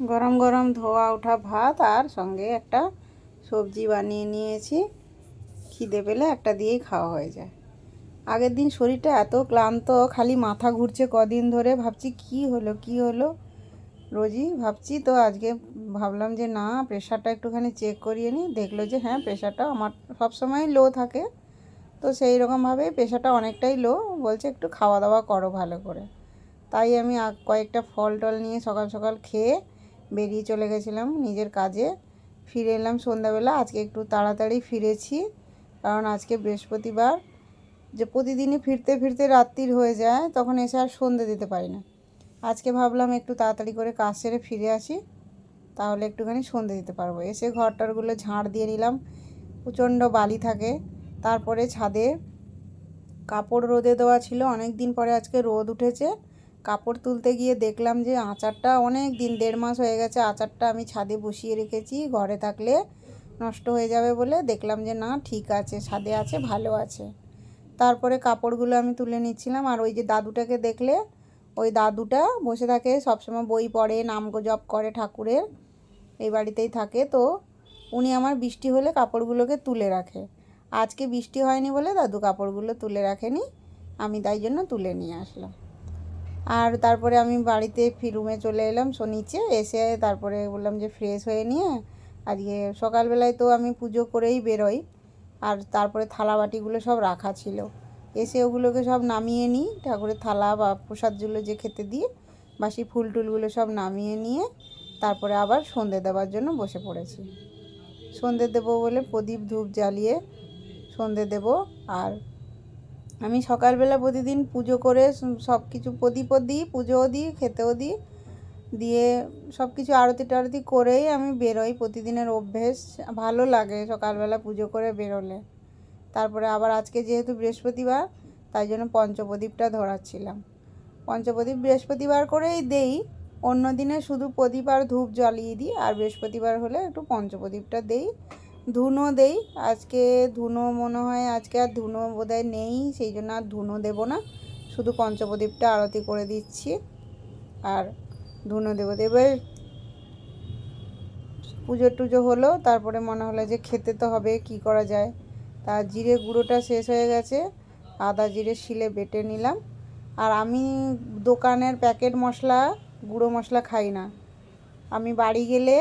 গরম গরম ধোয়া ওঠা ভাত আর সঙ্গে একটা সবজি বানিয়ে নিয়েছি। খিদে পেলে একটা দিয়েই খাওয়া হয়ে যায়। আগের দিন শরীরটা এত ক্লান্ত, খালি মাথা ঘুরছে কদিন ধরে। ভাবছি কি হলো কি হলো? রোজই ভাবছি তো আজকে ভাবলাম যে না প্রেশারটা একটুখানি চেক করিয়ে নিই। দেখল যে হ্যাঁ প্রেশারটা আমার সবসময় লো থাকে। তো সেই রকমভাবে প্রেশারটা অনেকটাই লো বলছে একটু খাওয়া দাওয়া করো ভালো করে। তাই আমি কয়েকটা ফল টল নিয়ে সকাল সকাল খেয়ে বেরিয়ে চলে গেছিলাম নিজের কাজে। ফিরে এলাম সন্ধ্যাবেলা, আজকে একটু তাড়াতাড়ি ফিরেছি। কারণ আজকে বৃহস্পতিবার, যে প্রতিদিনই ফিরতে ফিরতে রাত্রির হয়ে যায়, তখন এসে আর সন্ধে দিতে পারি না। আজকে ভাবলাম একটু তাড়াতাড়ি করে কাজ সেরে ফিরে আসি, তাহলে একটুখানি সন্ধে দিতে পারব। এসে ঘরটারগুলো ঝাড় দিয়ে নিলাম, প্রচণ্ড বালি থাকে। তারপরে ছাদে কাপড় রোদে দেওয়া ছিল অনেক দিন পরে আজকে রোদ উঠেছে। কাপড় তুলতে গিয়ে দেখলাম যে আচারটা অনেক দিন, দেড় মাস হয়ে গেছে, আচারটা আমি ছাদে বসিয়ে রেখেছি, ঘরে থাকলে নষ্ট হয়ে যাবে বলে দেখলাম যে না, ঠিক আছে, ছাদে আছে, ভালো আছে। তারপরে কাপড়গুলো আমি তুলে নিচ্ছিলাম, আর ওই যে দাদুটাকে দেখলে, ওই দাদুটা বসে থাকে, সবসময় বই পড়ে, নাম জপ করে ঠাকুরের, এই বাড়িতেই থাকে। তো উনি আমার বৃষ্টি হলে কাপড়গুলোকে তুলে রাখে। আজকে বৃষ্টি হয়নি বলে দাদু কাপড়গুলো তুলে রাখেনি, আমি তাই জন্য তুলে নিয়ে আসলাম। আর তারপরে আমি বাড়িতে রুমে চলে এলাম, সো নিচে এসে তারপরে বললাম যে ফ্রেশ হয়ে নিয়ে আজকে সকালবেলায় তো আমি পুজো করেই বেরোই, আর তারপরে থালা বাটিগুলো সব রাখা ছিল। এসে ওগুলোকে সব নামিয়ে নিই, ঠাকুরের থালা বা প্রসাদগুলো যে খেতে দিয়ে বাসি ফুল টুলগুলো সব নামিয়ে নিয়ে তারপরে আবার সন্ধে দেওয়ার জন্য বসে পড়েছি। সন্ধে দেবো বলে প্রদীপ ধূপ জ্বালিয়ে সন্ধে দেব আর আমি সকালবেলা প্রতিদিন পুজো করে সব কিছু প্রদীপও দিই, পুজোও দিই, খেতেও দিই। দিয়ে সব কিছু আরতি টারতি করেই আমি বেরোই প্রতিদিনের অভ্যেস। ভালো লাগে সকালবেলা পুজো করে বেরোলে। তারপরে আবার আজকে যেহেতু বৃহস্পতিবার, তাই জন্য পঞ্চপ্রদীপটা ধরাচ্ছিলাম। পঞ্চপ্রদীপ বৃহস্পতিবার করেই দেই। অন্য দিনে শুধু প্রদীপ আর ধূপ জ্বালিয়ে দিই, আর বৃহস্পতিবার হলে একটু পঞ্চপ্রদীপটা দেই। ধুনো দেই। আজকে ধুনো মনে হয়, আজকে আর ধুনো বোধহয় নেই, সেই জন্য আর ধুনো দেবো না। শুধু পঞ্চপ্রদীপটা আরতি করে দিচ্ছি আর ধুনো দেবো। এবার পুজো টুজো হলো, তারপরে মনে হলো যে খেতে তো হবে, কি করা যায়? তা জিরে গুঁড়োটা শেষ হয়ে গেছে, আদা জিরে শিলে বেটে নিলাম। আর আমি দোকানের প্যাকেট মশলা, গুঁড়ো মশলা খাই না। আমি বাড়ি গেলে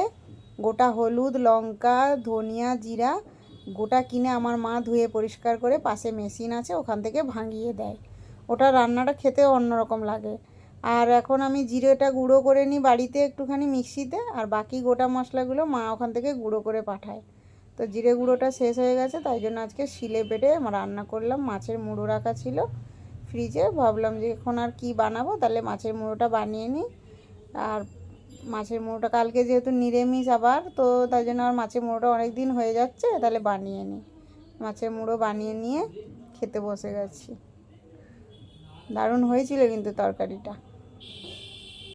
গোটা হলুদ, লঙ্কা, ধনিয়া, জিরা, গোটা কিনে আমার মা ধুয়ে পরিষ্কার করে পাশে মেশিন আছে, ওখান থেকে ভাঙিয়ে দেয়। ওটা রান্নাটা খেতে অন্যরকম লাগে। আর এখন আমি জিরেটা গুঁড়ো করে নিই বাড়িতে একটুখানি মিক্সিতে, আর বাকি গোটা মশলাগুলো মা ওখান থেকে গুঁড়ো করে পাঠায়। তো জিরে গুঁড়োটা শেষ হয়ে গেছে, তাই জন্য আজকে শিলে বেটে রান্না করলাম। মাছের মুড়ো রাখা ছিল ফ্রিজে, ভাবলাম যে এখন আর কি বানাবো, তাহলে মাছের মুড়োটা বানিয়ে নিই। আর মাছের মুড়োটা। কালকে যেহেতু নিরামিষ আবার, তো তাই জন্য আর মাছের মুড়োটা অনেক দিন হয়ে যাচ্ছে, তাহলে বানিয়ে নিই। মাছের মুড়ো বানিয়ে নিয়ে খেতে বসে গেছি। দারুণ হয়েছিল কিন্তু তরকারিটা।